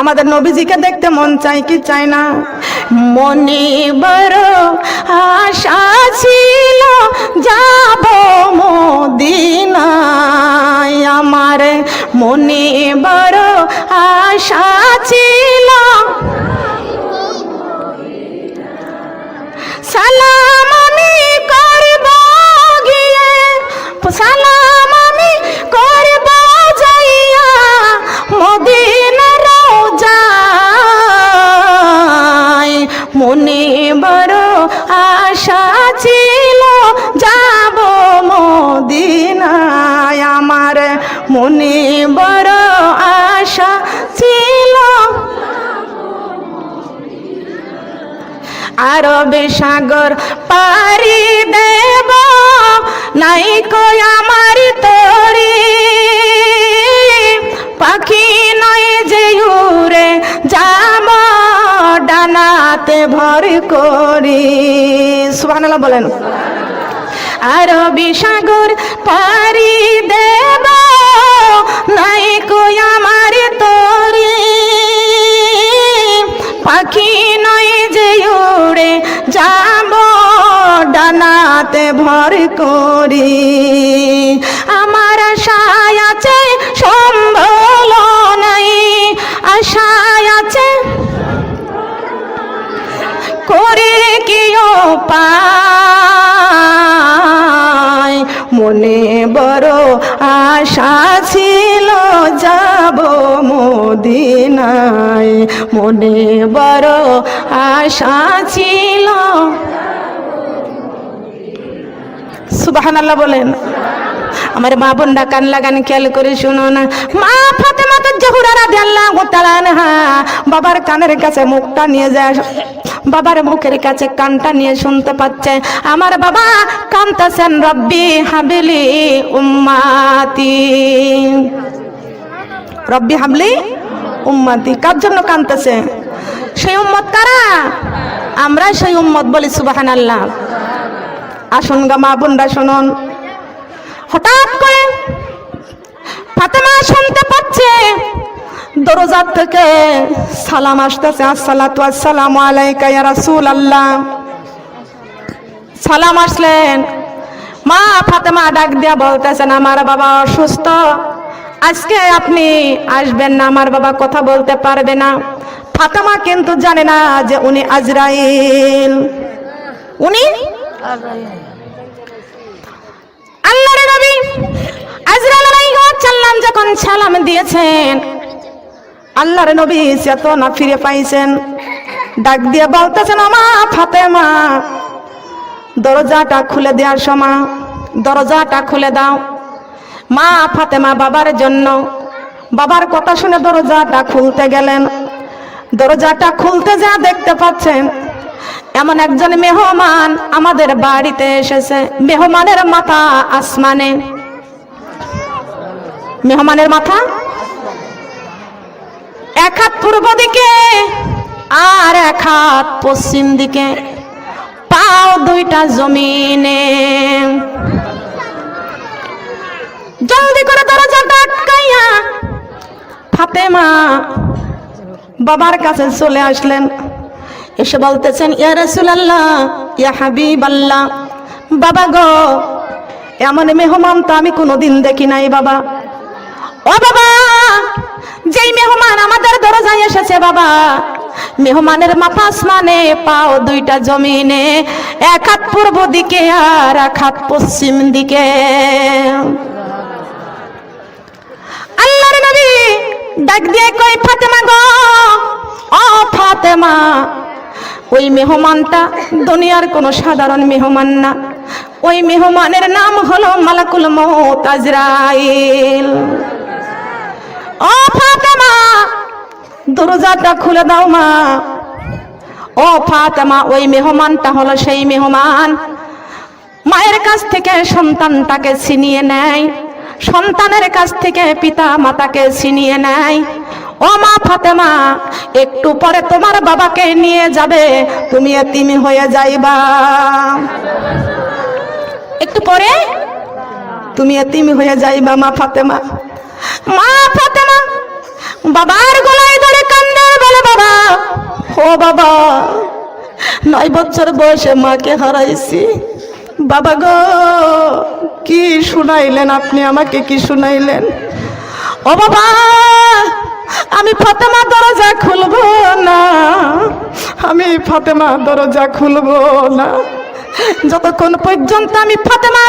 আমাদের নবীজিকে দেখতে মন চাই কি চাই না? মনে বড় আশা ছিল, যাব মদিনায়। আমার মনে বড় আশা ছিল। সালাম আরবে সাগর পারি দেব। নাই কই আমার তরি। পাখি নয় যে উড়ে যাব, ডানাতে ভর করি। সুবহানাল্লাহ বলেন। আরবি সাগর পারি দেব। ভর করি। আমার আশায় আছে সম্বল নাই। আশায় আছে করে কেউ পায়। মনে বড় আশা ছিল যাব মদিনায়। মনে বড় আশা ছিল সুবাহান আল্লাহ বলেন। আমার মা বোনরা কান লাগান, খেয়াল করে শুনো না। মা ফাতেমা তো জহুরা রাদিয়াল্লাহু তাআলা আনহা। বাবার কানের কাছে মুখটা নিয়ে যায়। বাবার মুখের কাছে কানটা নিয়ে শুনতে পাচ্ছে। আমার বাবা কানতেছেন, রব্বি হাবিলি উম্মাতি। রব্বি হাবলি উম্মাতি। কার জন্য কানতেছে? সেই উম্মত কারা? আমরা সেই উম্মত বলি সুবহানাল্লাহ। আসুন গা মা বোনরা, শুনুন। হঠাৎ করে ফাতেমা শুনতে পাচ্ছে দরজার থেকে সালাম আসতেছে, আসসালাতু আসসালামু আলাইকা ইয়া রাসূলুল্লাহ। সালাম আসলেন। মা ফাতেমা ডাক দিয়া বলতেছেন, আমার বাবা অসুস্থ, আজকে আপনি আসবেন না, আমার বাবা কথা বলতে পারবে না। ফাতেমা কিন্তু জানে না যে উনি আজরাইল। উনি আল্লাহর নবী আজরাইল আলাইহিস সালাম যখন সালাম দিয়েছেন, আল্লাহর নবী চেতনা ফিরে পাইছেন। ডাক দিয়ে বলতেছেন আমা ফাতেমা, দরজাটা খুলে দেওয়ার সময়, দরজাটা খুলে দাও। মা ফাতেমা বাবার জন্য, বাবার কথা শুনে দরজাটা খুলতে গেলেন। দরজাটা খুলতে যা দেখতে পাচ্ছেন এমন একজন মেহমান আমাদের বাড়িতে এসেছে। মেহমানের মাথা আসমানে। মেহমানের মাথা? এক হাত পূর্ব দিকে আর এক হাত পশ্চিম দিকে। পাও দুইটা জমিনে। জলদি করে দরজাটা আটকাইয়া ফাতেমা বাবার কাছে চলে আসলেন। এসে বলতেছেন, ইয়া রাসূলুল্লাহ, ইয়া হাবিবাল্লাহ, বাবা গো, এমন মেহমান তো আমি কোনোদিন দেখি নাই, বাবা। ও বাবা, যেই মেহমান আমাদের দরজায় এসেছে, বাবা। মেহমানের মাথা আসমানে পাও দুইটা জমিনে, এক হাত পূর্ব দিকে আর এক হাত পশ্চিম দিকে। আল্লাহর নবী ডাক দিয়ে কই ফাতেমা গো, ও ফাতেমা ওই মেহমানটা দুনিয়ার কোনো সাধারণ মেহমান না। ওই মেহমানের নাম হলো মালাকুল মৌত আজরাইল। ও ফাতেমা, দরজাটা খুলে দাও মা। ও ফাতেমা, ওই মেহমানটা হলো সেই মেহমান। মায়ের কাছ থেকে সন্তানটাকে ছিনিয়ে নেয়। সন্তানের কাছ থেকে পিতা মাতাকে ছিনিয়ে নেয়। ও মা ফাতেমা, একটু পরে তোমার বাবাকে নিয়ে যাবে। তুমি এতিমি হয়ে যাইবা। একটু পরে? তুমি এতিমি হয়ে যাইবা, মা ফাতেমা। মা ফাতেমা, বাবার গলায় ধরে কান্দে বলে বাবা, ও বাবা, নয় বছর বয়সে মাকে হারাইছি। বাবা গো, কি শুনাইলেন আপনি আমাকে, কি শুনাইলেন? ও বাবা ফাতেমা দরজা খুলবো না। আমি ফাতেমা দরজা খুলবো না। যতক্ষণ পর্যন্ত আমি ফাতেমা